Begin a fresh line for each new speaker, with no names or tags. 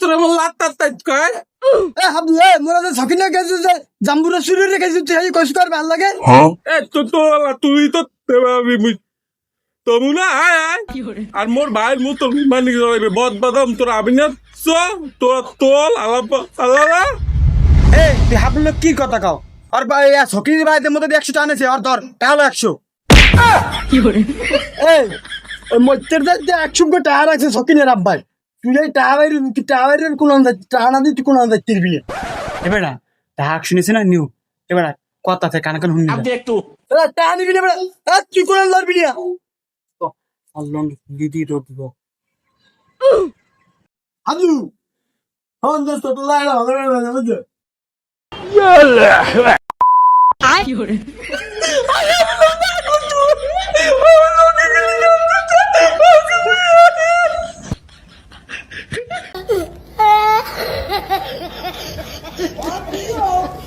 তোর আমার লাত তাত তাত কয়?
এ হাবলু এ মোরা যে ছকি না গেছে যে জাম্বুরা শুরু রেখে তুই এই কষ্ট কর ভালো লাগে?
এ তো তো তুই তো দেবাবি মুই তবু না আয় আয়। আর মোর ভাই মু তোর মানে বদ বাদাম তোর আবি না চ তোর তোল আলাপ আলাদা।
এ তুই হাবলু কি কথা কাও? আর ভাই ভাইদের মধ্যে একশো টাকা আছে আর ধর তাহলে একশো। একশো টায়ার আছে ছকিনের আব্বাই তুই এই টায়ারের টায়ারের কোন টাকা না দিই তুই কোন যাচ্ছিস বিয়ে এবার টাকা শুনেছি না নিউ? এবার কথা থেকে কান কান শুনি এবার টাকা নিবি না এবার তুই কোন লড়বি না। আল্লাহ দিদি দিব। হাবলু হন দোস্ত তো লাইলা Off you go.